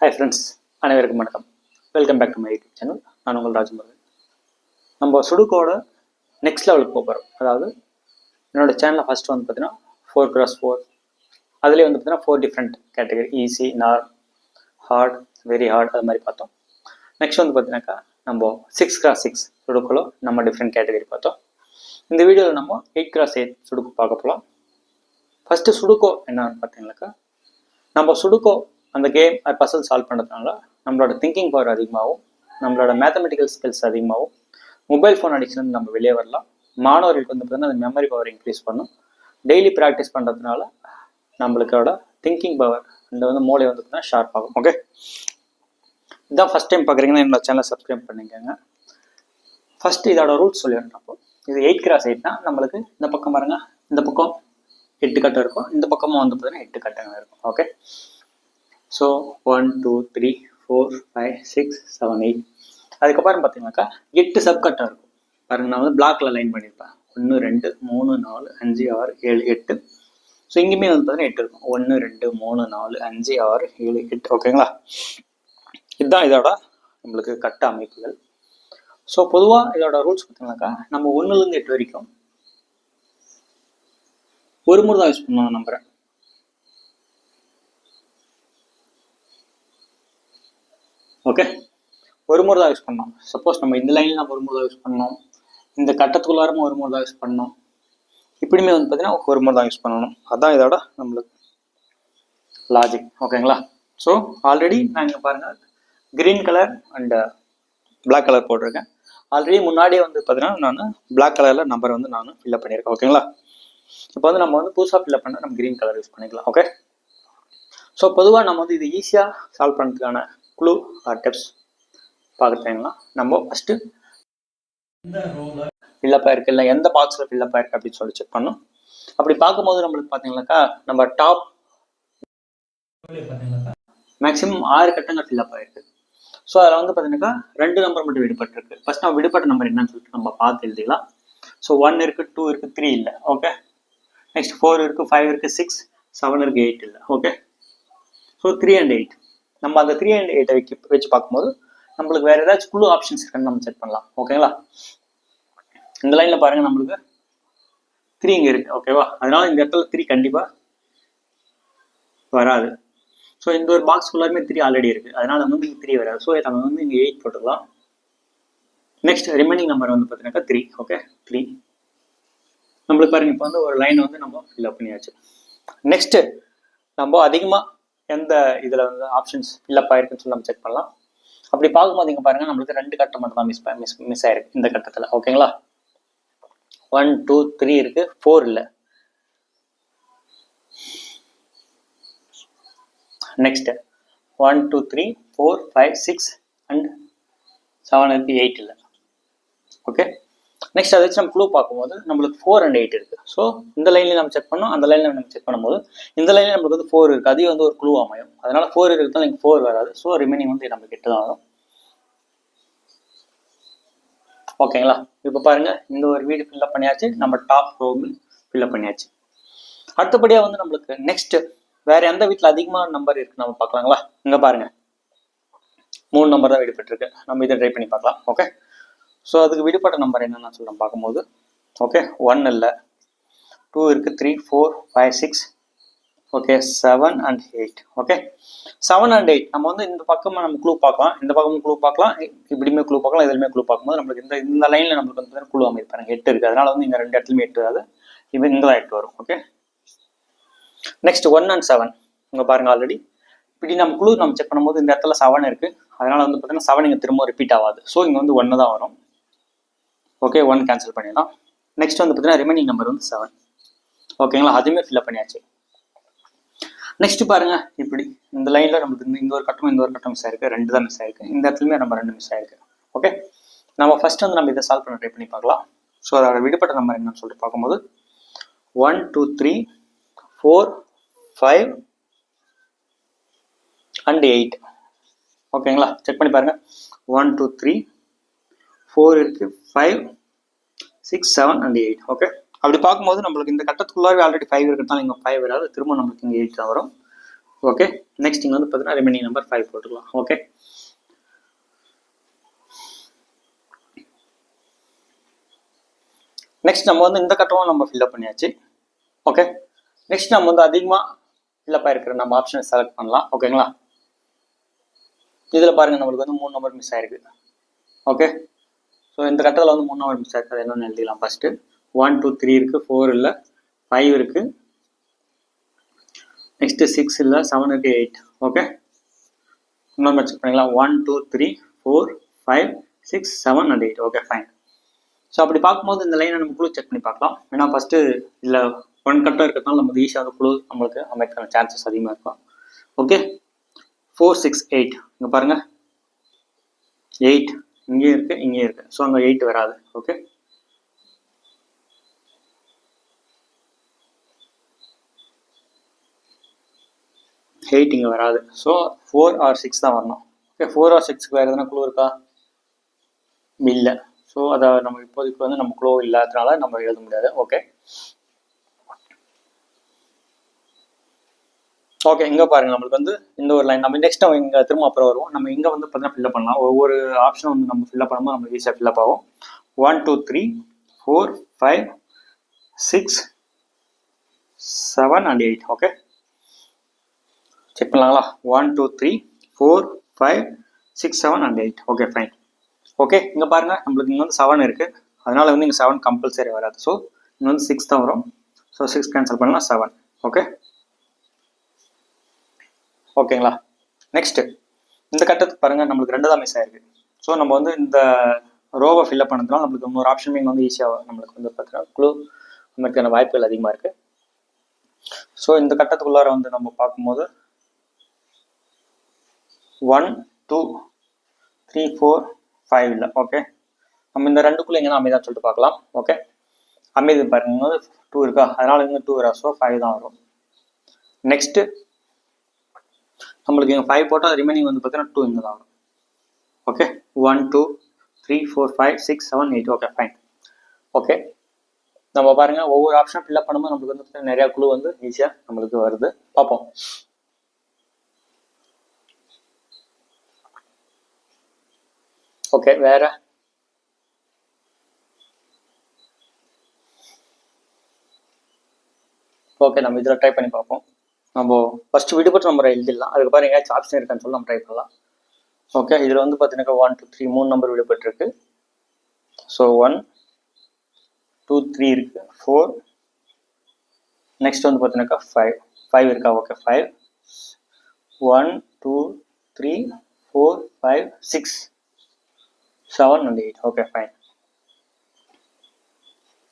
Hi friends அனைவருக்கும் வணக்கம். Welcome back to my YouTube channel நான் உங்கள் ராஜமுருகன். நம்ம சுடுக்கோட நெக்ஸ்ட் லெவலுக்கு போக போகிறோம் அதாவது என்னோட சேனலில் ஃபஸ்ட்டு வந்து பார்த்தீங்கன்னா ஃபோர் கிராஸ் ஃபோர் அதுலேயே வந்து பார்த்தீங்கன்னா four different category easy nor hard very hard அது மாதிரி பார்த்தோம். நெக்ஸ்ட் வந்து பார்த்தீங்கன்னாக்கா நம்ம சிக்ஸ் கிராஸ் சிக்ஸ் சுடுக்கோல நம்ம டிஃப்ரெண்ட் கேட்டகரி பார்த்தோம். இந்த வீடியோவில் நம்ம எயிட் கிராஸ் எயிட் சுடுக்கு பார்க்க போகலாம் ஃபஸ்ட்டு சுடுக்கோ என்னன்னு பார்த்தீங்கன்னாக்கா நம்ம சுடுக்கோ அந்த கேம் அது பசல் சால்வ் பண்ணுறதுனால நம்மளோட திங்கிங் பவர் அதிகமாகவும் நம்மளோட மேத்தமெட்டிக்கல் ஸ்கில்ஸ் அதிகமாகவும் மொபைல் ஃபோன் அடிக்ஷன் நம்ம வெளியே வரலாம். மாணவர்களுக்கு வந்து பார்த்தீங்கன்னா அந்த மெமரி பவர் இன்க்ரீஸ் பண்ணும். டெய்லி ப்ராக்டிஸ் பண்ணுறதுனால நம்மளுக்கோட திங்கிங் பவர் இந்த வந்து மூளை வந்து பார்த்தீங்கன்னா ஷார்ப் ஆகும். ஓகே இதான் ஃபஸ்ட் டைம் பார்க்குறீங்கன்னா என்னோட சேனலை சப்ஸ்கிரைப் பண்ணிக்கோங்க. ஃபஸ்ட்டு இதோட ரூல்ஸ் சொல்லிடுறேன் அப்போ. இது எயிட் கிராஸ் எயிட்னா நம்மளுக்கு இந்த பக்கம் பாருங்க. இந்த பக்கம் எட்டு கட்டம் இருக்கும். இந்த பக்கமும் வந்து பார்த்தீங்கன்னா எட்டு கட்டங்கள் இருக்கும். Okay so one two three four five six seven eight அதுக்கப்புறம் பார்த்தீங்கன்னாக்கா எட்டு சப் இருக்கும். பாருங்க நான் வந்து பிளாக்ல லைன் பண்ணியிருப்பேன். ஒன்று ரெண்டு மூணு நாலு அஞ்சு ஆறு ஏழு எட்டு. ஸோ இங்கேயுமே வந்து பார்த்தீங்கன்னா எட்டு இருக்கும். ஒன்று ரெண்டு மூணு நாலு அஞ்சு ஆறு ஏழு எட்டு. ஓகேங்களா இதுதான் இதோட நம்மளுக்கு கட்ட அமைப்புகள். ஸோ பொதுவாக இதோட ரூல்ஸ் பார்த்தீங்கன்னாக்கா நம்ம ஒன்றுலேருந்து எட்டு வரைக்கும் ஒரு முறை தான் யூஸ் பண்ணுவோம் நம்புகிறேன் ஓகே ஒரு முறை தான் யூஸ் பண்ணோம். சப்போஸ் நம்ம இந்த லைனில் நம்ம ஒரு முறை தான் யூஸ் பண்ணோம். இந்த கட்டத்துக்குள்ளாரமும் ஒரு முறை தான் யூஸ் பண்ணோம். இப்படியுமே வந்து பார்த்தீங்கன்னா ஒரு முறை தான் யூஸ் பண்ணணும். அதான் இதோட நம்மளுக்கு லாஜிக் ஓகேங்களா ஸோ ஆல்ரெடி நான் இங்கே பாருங்கள் green colour and black colour போட்டிருக்கேன். ஆல்ரெடி முன்னாடியே வந்து பார்த்தீங்கன்னா நான் பிளாக் கலரில் நம்பர் வந்து நான் ஃபில்அப் பண்ணியிருக்கேன். ஓகேங்களா இப்போ வந்து நம்ம வந்து புதுசாக ஃபில்அப் பண்ண நம்ம க்ரீன் கலர் யூஸ் பண்ணிக்கலாம். ஓகே ஸோ பொதுவாக நம்ம வந்து இது ஈஸியாக சால்வ் பண்ணுறதுக்கான க்ளூ ஆர் டிப்ஸ் பார்க்குறீங்களா நம்ம ஃபஸ்ட்டு ஃபில்லப் ஆயிருக்கு இல்லை எந்த பாக்ஸில் ஃபில்லப் ஆயிருக்கு அப்படின்னு சொல்லி செக் பண்ணோம் அப்படி பார்க்கும்போது நம்மளுக்கு பார்த்தீங்கன்னாக்கா நம்ம டாப் மேக்ஸிமம் ஆறு கட்டங்கள் ஃபில்லப் ஆயிருக்கு. ஸோ அதில் வந்து பார்த்தீங்கன்னாக்கா ரெண்டு நம்பர் மட்டும் விடுபட்டிருக்கு. ஃபர்ஸ்ட் நம்ம விடுபட்ட நம்பர் என்னன்னு சொல்லிட்டு நம்ம பார்த்து எழுதிக்கலாம் ஸோ ஒன் இருக்குது டூ இருக்குது த்ரீ இல்லை. ஓகே நெக்ஸ்ட் ஃபோர் இருக்குது ஃபைவ் இருக்குது சிக்ஸ் செவன் இருக்குது எயிட் இல்லை. Okay so three and eight நம்ம அந்த த்ரீ அண்ட் எயிட்டை வைக்க வச்சு பார்க்கும்போது நம்மளுக்கு வேறு ஏதாச்சும் குழு ஆப்ஷன்ஸ் இருக்குன்னு நம்ம செக் பண்ணலாம். ஓகேங்களா இந்த லைனில் பாருங்கள் நம்மளுக்கு த்ரீ இங்கே இருக்குது ஓகேவா அதனால இந்த இடத்துல த்ரீ கண்டிப்பாக வராது. ஸோ இந்த ஒரு பாக்ஸ் ஃபுல்லாருமே த்ரீ ஆல்ரெடி இருக்குது அதனால வந்து இங்கே த்ரீ வராது. ஸோ நம்ம வந்து இங்கே எயிட் போட்டுக்கலாம். நெக்ஸ்ட் ரிமைனிங் நம்பர் வந்து பார்த்தீங்கன்னாக்கா த்ரீ ஓகே த்ரீ நம்மளுக்கு பாருங்க இப்போ வந்து ஒரு லைன் வந்து நம்ம ஃபில்அப் பண்ணியாச்சு. நெக்ஸ்ட்டு நம்ம அதிகமாக எந்த இதில் வந்து ஆப்ஷன்ஸ் இல்லப்பா இருக்குன்னு சொல்லி நம்ம செக் பண்ணலாம். அப்படி பார்க்கும்போது இங்கே பாருங்கள் நம்மளுக்கு ரெண்டு கட்டம் மட்டும் தான் மிஸ் மிஸ் மிஸ் ஆயிருக்கு இந்த கட்டத்தில். ஓகேங்களா ஒன் டூ த்ரீ இருக்குது ஃபோர் இல்லை. Next one two three four five six and seven இருக்கு எயிட் இல்லை. ஓகே நெக்ஸ்ட் அதை வச்சு நம்ம க்ளூ பார்க்கும்போது நம்மளுக்கு ஃபோர் அண்ட் எயிட் இருக்குது ஸோ இந்த லைன்லேயும் நம்ம செக் பண்ணோம் அந்த லைனில் நம்ம செக் பண்ணும்போது இந்த லைனில் நம்மளுக்கு வந்து ஃபோர் இருக்குது அதையும் வந்து ஒரு க்ளூ அமையும். அதனால ஃபோர் இருக்கிறது எனக்கு ஃபோர் வராது. ஸோ ரிமைனிங் வந்து நம்ம எட்டு தான் வரும். ஓகேங்களா இப்போ பாருங்க. இந்த ஒரு வீடு ஃபில்லப் பண்ணியாச்சு. நம்ம டாப் ரோவில் ஃபில்லப் பண்ணியாச்சு. அடுத்தபடியாக வந்து நம்மளுக்கு நெக்ஸ்ட் வேற எந்த வீட்டில் அதிகமான நம்பர் இருக்கு நம்ம பார்க்கலாங்களா? இங்கே பாருங்க. மூணு நம்பர் தான் விடுபட்டிருக்கு நம்ம இதை ட்ரை பண்ணி பார்க்கலாம். ஓகே ஸோ அதுக்கு விடுபட்ட நம்பர் என்னென்னு சொல்லி பார்க்கும்போது. ஓகே ஒன் இல்லை. டூ இருக்குது three four five six okay seven and eight okay seven and eight நம்ம வந்து இந்த பக்கமாக நம்ம க்ளூ பார்க்கலாம். இந்த பக்கமும் க்ளூ பார்க்கலாம். இப்படியுமே க்ளூ பார்க்கலாம். இதுலையுமே க்ளூ பார்க்கும்போது நம்மளுக்கு இந்த இந்த லைனில் நம்மளுக்கு வந்து குழு அமைப்பாங்க எட்டு இருக்குது அதனால வந்து இங்கே ரெண்டு இடத்துலையுமே எட்டு வராது. இது இந்த தான் எட்டு வரும். Okay next one and seven இங்கே பாருங்க ஆல்ரெடி இப்படி நம்ம குழு நம்ம செக் பண்ணும்போது இந்த இடத்துல செவன் இருக்குது அதனால வந்து பார்த்தீங்கன்னா செவன் இங்கே திரும்ப ரிப்பீட் ஆகாது. ஸோ இங்கே வந்து ஒன்று தான் வரும். ஓகே ஒன் கேன்சல் பண்ணிடலாம். நெக்ஸ்ட் வந்து பார்த்தீங்கன்னா ரிமைனிங் நம்பர் வந்து செவன் ஓகேங்களா அதுவுமே ஃபில்அப் பண்ணியாச்சு. நெக்ஸ்ட் பாருங்க இப்படி. இந்த லைனில் நம்மளுக்கு இந்த- இந்த ஒரு கட்டம் இந்த ஒரு கட்டம் மிஸ் ஆயிருக்கு. ரெண்டு தான் மிஸ் ஆயிருக்கு. இந்த இடத்துலையுமே நம்ம ரெண்டு மிஸ் ஆயிருக்கு. ஓகே நம்ம ஃபர்ஸ்ட் வந்து நம்ம இதை சால்வ் பண்ண ட்ரை பண்ணி பார்க்கலாம். ஸோ அதோட விடுபட்ட நம்பர் என்னன்னு சொல்லிட்டு பார்க்கும்போது one two three four five and eight ஓகேங்களா செக் பண்ணி பாருங்க. ஒன் டூ த்ரீ ஃபோர் இருக்குது five six seven and eight okay அப்படி பார்க்கும்போது நம்மளுக்கு இந்த கட்டத்துக்குள்ளாவே ஆல்ரெடி ஃபைவ் இருக்கிறதால இங்கே ஃபைவ் வராது. திரும்ப நம்மளுக்கு இங்கே எயிட் தான் வரும். ஓகே நெக்ஸ்ட் இங்கே வந்து பார்த்தீங்கன்னா ரிமைனிங் நம்பர் ஃபைவ் போட்டுக்கலாம். ஓகே நெக்ஸ்ட் நம்ம வந்து இந்த கட்டமும் நம்ம ஃபில்அப் பண்ணியாச்சு. ஓகே நெக்ஸ்ட் நம்ம வந்து அதிகமாக ஃபில்அப் ஆகிருக்கிற நம்ம ஆப்ஷனை செலக்ட் பண்ணலாம். ஓகேங்களா இதில் பாருங்கள் நம்மளுக்கு வந்து மூணு நம்பர் மிஸ் ஆயிருக்கு. ஓகே ஸோ இந்த கட்டத்தில் வந்து மூணாவது நம்பர் மிஸ் அது எழுதிக்கலாம் ஃபஸ்ட்டு ஒன் டூ த்ரீ இருக்குது ஃபோர் இல்லை ஃபைவ் இருக்குது நெக்ஸ்ட்டு சிக்ஸ் இல்லை செவன் இருக்குது எயிட் ஓகே இன்னொரு செக் பண்ணிக்கலாம். One two three four five six seven and eight okay fine so அப்படி பார்க்கும்போது இந்த லைனை நம்ம குழு செக் பண்ணி பார்க்கலாம். ஏன்னா ஃபஸ்ட்டு இதில் ஒன் கட்டம் இருக்கிறதுனால நம்ம ஈஸியாக குழு நம்மளுக்கு அமைக்கான சான்சஸ் அதிகமாக இருக்கும். ஓகே ஃபோர் சிக்ஸ் எயிட் இங்கே பாருங்கள் எயிட் இங்கே இருக்குது இங்கேயும் இருக்குது ஸோ அங்கே எயிட் வராது. ஓகே எயிட் இங்கே வராது. ஸோ ஃபோர் ஆர் சிக்ஸ் தான் வரணும். ஓகே ஃபோர் ஆர் சிக்ஸ்க்கு வேறு எதனா குழு இருக்கா? இல்லை. ஸோ அதை நம்ம இப்போதைக்கு வந்து நம்ம குளோ இல்லாததுனால நம்ம எழுத முடியாது. ஓகே ஓகே இங்கே பாருங்க நம்மளுக்கு வந்து இந்த ஒரு லைன் நம்ம நெக்ஸ்ட் நம்ம இங்கே திரும்ப அப்புறம் வருவோம். நம்ம இங்கே வந்து பார்த்தீங்கன்னா ஃபில்அப் பண்ணலாம். ஒவ்வொரு ஆப்ஷனும் வந்து நம்ம ஃபில்அப் பண்ணும்போது நம்மளுக்கு ஈஸியாக ஃபில்அப் ஆகும். One two three four five six seven and eight okay check பண்ணலாங்களா? One two three four five six seven and eight okay fine okay இங்கே பாருங்கள் நம்மளுக்கு இங்கே வந்து செவன் இருக்குது அதனால் வந்து இங்கே செவன் கம்பல்சரி வராது. ஸோ இங்கே வந்து சிக்ஸ் தான் வரும். ஸோ சிக்ஸ் கேன்சல் பண்ணலாம் செவன் ஓகே ஓகேங்களா? நெக்ஸ்ட்டு இந்த கட்டத்துக்கு பாருங்கள் நம்மளுக்கு ரெண்டு தான் மிஸ் ஆயிருக்கு. ஸோ நம்ம வந்து இந்த ரோவை ஃபில்அப் பண்ணதுனால நம்மளுக்கு இன்னொரு ஆப்ஷன் இங்கே வந்து ஈஸியாக நம்மளுக்கு வந்து பார்த்தீங்கன்னா க்ளூ நம்மளுக்கான வாய்ப்புகள் அதிகமாக இருக்குது ஸோ இந்த கட்டத்துக்குள்ளார வந்து நம்ம பார்க்கும்போது one two three four five இல்லை ஓகே நம்ம இந்த ரெண்டுக்குள்ளே எங்கன்னா அமைதான் சொல்லிட்டு பார்க்கலாம் ஓகே அமைதி பாருங்க டூ இருக்கா? அதனால இங்கே டூ வரா ஸோ ஃபைவ் தான் வரும். நெக்ஸ்ட்டு நம்மளுக்கு இங்கே ஃபைவ் போட்டால் ரிமைனிங் வந்து பார்த்தீங்கன்னா டூ இங்கே தான் வரும். Okay one two three four five six seven eight okay fine okay நம்ம பாருங்க ஒவ்வொரு ஆப்ஷன் ஃபில்அப் பண்ணும்போது நம்மளுக்கு வந்து பார்த்தீங்கன்னா நிறையா குழு வந்து ஈஸியாக நம்மளுக்கு வருது. பார்ப்போம். ஓகே வேற? ஓகே நம்ம இதில் ட்ரை பண்ணி பார்ப்போம். நம்ம ஃபர்ஸ்ட் விடுபட்டு நம்பரை எழுதிடலாம். அதுக்கு பாருங்க எங்கேயாச்சும் ஆப்ஷன் இருக்கான்னு சொல்லி நம்ம ட்ரை பண்ணலாம். ஓகே இதில் வந்து பார்த்தீங்கன்னா ஒன் டூ த்ரீ மூணு நம்பர் விடுபட்டுருக்கு. ஸோ ஒன் டூ த்ரீ இருக்கு. ஃபோர் நெக்ஸ்ட் வந்து பார்த்தீங்கன்னாக்கா ஃபைவ் ஃபைவ் இருக்கா? Okay five one two three four five six seven and eight okay fine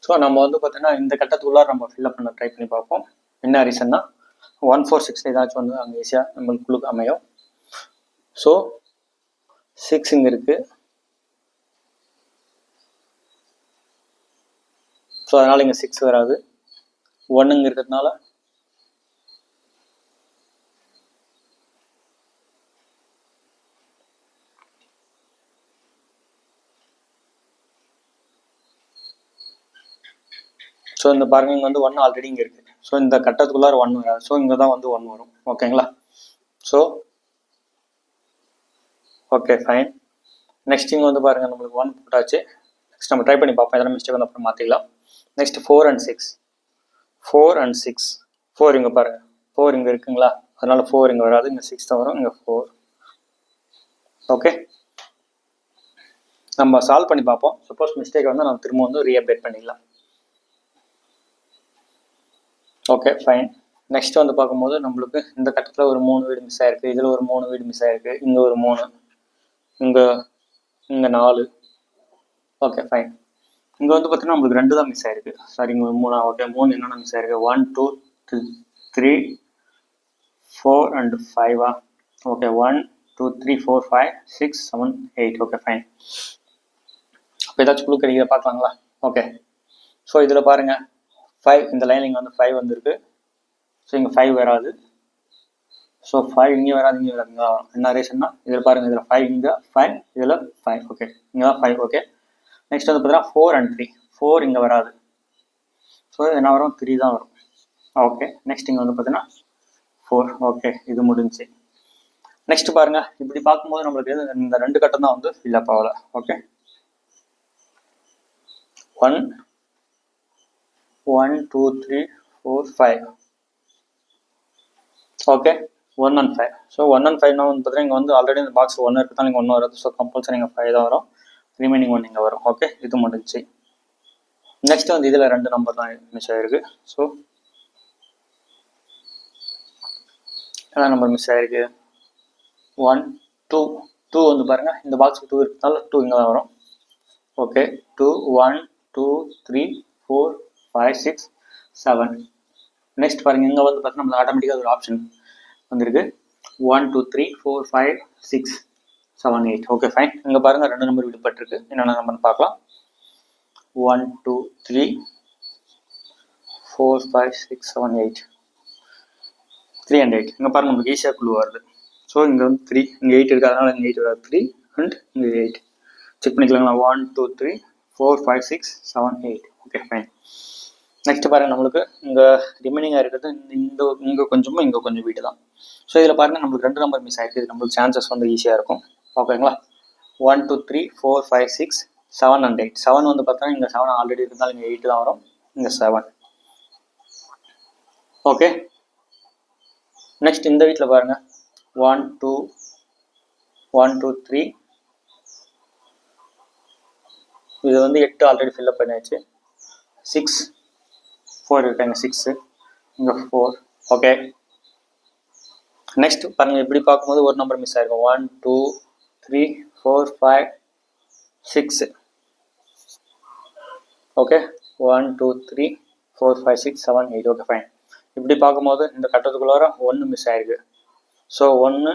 so நம்ம வந்து பார்த்தீங்கன்னா இந்த கட்டத்துக்குள்ளார நம்ம ஃபில்அப் பண்ண ட்ரை பண்ணி பார்ப்போம். என்ன ரீசன்னா ஒன் ஃபோர் சிக்ஸ் ஏதாச்சும் வந்து அங்கே ஈஸியாக நம்மளுக்கு குழுக்கு அமையும். ஸோ சிக்ஸ் இங்கே இருக்குது ஸோ அதனால் இங்கே சிக்ஸ் வராது. ஒன்னுங்க இருக்கிறதுனால ஸோ இந்த பாருங்க இங்கே வந்து ஒன் ஆல்ரெடி இங்கே இருக்குது ஸோ இந்த கட்டத்துக்குள்ளார ஒன் வராது. ஸோ இங்கே தான் வந்து ஒன் வரும். ஓகேங்களா ஸோ ஓகே ஃபைன் நெக்ஸ்ட் இங்கே வந்து பாருங்கள் நம்மளுக்கு ஒன் போட்டாச்சு. நெக்ஸ்ட் நம்ம ட்ரை பண்ணி பார்ப்போம். எதனா மிஸ்டேக் வந்து அப்புறம் மாற்றிக்கலாம் next four and six four and six four இங்கே பாருங்கள் ஃபோர் இங்கே இருக்குங்களா? அதனால ஃபோர் இங்கே வராது. இங்கே சிக்ஸ் தான் வரும். இங்கே ஃபோர் ஓகே நம்ம சால்வ் பண்ணி பார்ப்போம். சப்போஸ் மிஸ்டேக் வந்து நம்ம திரும்ப வந்து ரீஅப்டேட் பண்ணிக்கலாம் ஓகே ஃபைன் நெக்ஸ்ட் வந்து பார்க்கும்போது நம்மளுக்கு இந்த கட்டத்தில் ஒரு மூணு வீடு மிஸ் ஆயிருக்கு. இதில் ஒரு மூணு வீடு மிஸ் ஆயிருக்கு. இங்கே ஒரு மூணு இங்கே இங்கே நாலு. ஓகே ஃபைன் இங்கே வந்து பார்த்தீங்கன்னா நம்மளுக்கு ரெண்டு தான் மிஸ் ஆயிருக்கு. சாரி இங்கே ஒரு மூணு ஓகே மூணு என்னென்ன மிஸ் ஆயிருக்கு? One two three four and ஃபைவா okay one two three four five six seven eight okay fine அப்போ ஏதாச்சும் குழு கிடைக்கிற பார்க்கலாங்களா? ஓகே ஸோ இதில் பாருங்கள் ஃபைவ் இந்த லைன் இங்கே வந்து ஃபைவ் வந்திருக்கு. ஸோ இங்கே ஃபைவ் வராது. ஸோ ஃபைவ் இங்கே வராது இங்கே வராது. என்ன ரீசன்னா இதில் பாருங்கள் இதில் ஃபைவ் இங்கே ஃபைவ் இதில் ஃபைவ் ஓகே இங்கே தான் ஃபைவ் ஓகே நெக்ஸ்ட் வந்து பார்த்தீங்கன்னா ஃபோர் அண்ட் த்ரீ ஃபோர் இங்கே வராது. ஸோ என்ன வரும்? த்ரீ தான் வரும். ஓகே நெக்ஸ்ட் இங்கே வந்து பார்த்தீங்கன்னா ஃபோர் ஓகே இது முடிஞ்சுச்சு நெக்ஸ்ட் பாருங்க. இப்படி பார்க்கும்போது நம்மளுக்கு இந்த ரெண்டு கட்டம் தான் வந்து ஃபில்அப் ஆகலை okay one one two three four five okay one and five so one and ஃபைவ்னா வந்து பார்த்தீங்கன்னா இங்கே வந்து ஆல்ரெடி இந்த பாக்ஸ் ஒன்று இருக்குது தான் நீங்கள் ஒன்று வருது. ஸோ கம்பல்சரி நீங்கள் ஃபைவ் தான் வரும். ரிமைனிங் ஒன் இங்கே வரும். ஓகே இது முடிஞ்சு. நெக்ஸ்ட் வந்து இதில் ரெண்டு நம்பர் தான் மிஸ் ஆயிருக்கு. ஸோ என்ன நம்பர் மிஸ் ஆயிருக்கு? ஒன் டூ டூ வந்து பாருங்க. இந்த பாக்ஸ் டூ இருக்கிறதுனால டூ இங்கே தான் வரும். Okay two one two three four five six seven next பாருங்கள் இங்கே வந்து பார்த்தீங்கன்னா நம்மளுக்கு ஆட்டோமேட்டிக்காக ஒரு ஆப்ஷன் வந்திருக்கு. One two three four five six seven eight okay fine இங்கே பாருங்கள் ரெண்டு நம்பர் விடுபட்டிருக்கு. என்னென்ன நம்பர்னு பார்க்கலாம். One two three four five six seven eight three and eight இங்கே பாருங்க நமக்கு ஈஸியாக குழு வருது. ஸோ இங்கே வந்து த்ரீ இங்கே எயிட் இருக்கு. அதனால் இங்கே எயிட் வராது. த்ரீ அண்ட் இங்கே eight check பண்ணிக்கலாங்களா? One two three four five six seven eight okay fine next பாருங்க நம்மளுக்கு இங்கே ரிமைனிங்காக இருக்கிறது இந்த இங்கே கொஞ்சமும் இங்கே கொஞ்சம் வீட்டு தான் ஸோ இதில் பாருங்க நம்மளுக்கு ரெண்டு நம்பர் மிஸ் ஆயிருக்கு. இது நம்மளுக்கு சான்சஸ் வந்து ஈஸியாக இருக்கும். ஓகேங்களா one two three four five six seven and eight seven வந்து பார்த்தோன்னா இங்கே செவன் ஆல்ரெடி இருந்தாலும் இங்கே எயிட் தான் வரும். இங்கே செவன் ஓகே நெக்ஸ்ட் இந்த வீட்டில் பாருங்க. One two one two three இது வந்து எட்டு ஆல்ரெடி ஃபில்லப் பண்ணியாச்சு. சிக்ஸ் ஃபோர் இருக்காங்க சிக்ஸு இங்கே ஃபோர் ஓகே நெக்ஸ்ட் பாருங்கள் இப்படி பார்க்கும்போது ஒரு நம்பர் மிஸ் ஆயிருக்கும். One two three four five six okay one two three four five six seven eight okay fine இப்படி பார்க்கும்போது இந்த கட்டத்துக்குள்ளார ஒன்று மிஸ் ஆயிருக்கு. ஸோ ஒன்று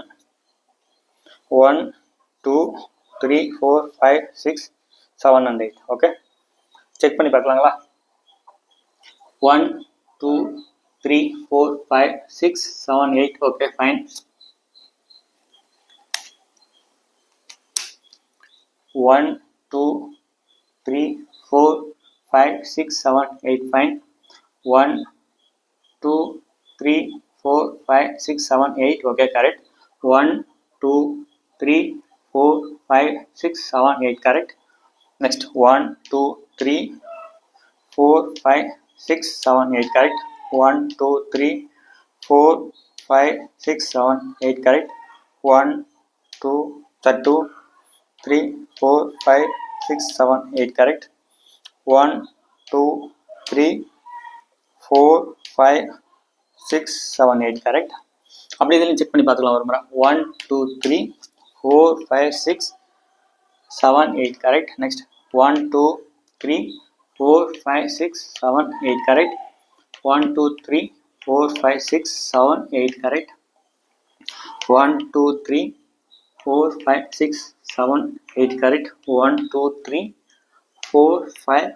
one two three four five six seven and eight okay check பண்ணி பார்க்கலாங்களா? 1, 2, 3, 4, 5, 6, 7, 8. Okay, fine. 1, 2, 3, 4, 5, 6, 7, 8. Fine. 1, 2, 3, 4, 5, 6, 7, 8. Okay, correct. 1, 2, 3, 4, 5, 6, 7, 8. Correct. Next 1, 2, 3, 4, 5, six seven eight correct one two three four five six seven eight correct one two two three four five six seven eight correct one two three four five six seven eight correct அப்படி இதில் check பண்ணி பார்த்துக்கலாம் ஒரு முறை one two three four five six seven eight correct next one two three 4, 5, 6, 7, 8, correct? 1, 2, 3, 4, 5, 6, 7, 8, correct? 1, 2, 3, 4, 5, 6, 7, 8, correct? 1, 2, 3, 4, 5,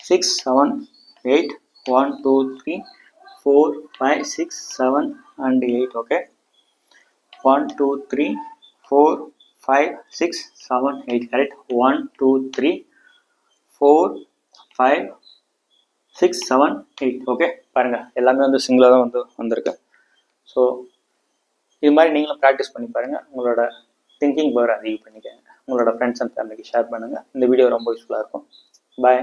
6, 7, 8, 1, 2, 3, 4, 5, 6, 7, and 8, okay? 1, 2, 3, 4, 5, 6, 7, 8, correct? 1, 2, 3, 4, five six seven eight okay பாருங்கள் எல்லாமே வந்து சிங்கிளாக தான் வந்து வந்திருக்கு. ஸோ இது மாதிரி நீங்களும் ப்ராக்டிஸ் பண்ணி பாருங்கள் உங்களோட திங்கிங் பவர் அதிகம் பண்ணிக்கங்க. உங்களோட ஃப்ரெண்ட்ஸ் அண்ட் ஃபேமிலிக்கு ஷேர் பண்ணுங்கள் இந்த வீடியோ ரொம்ப யூஸ்ஃபுல்லாக இருக்கும். பாய்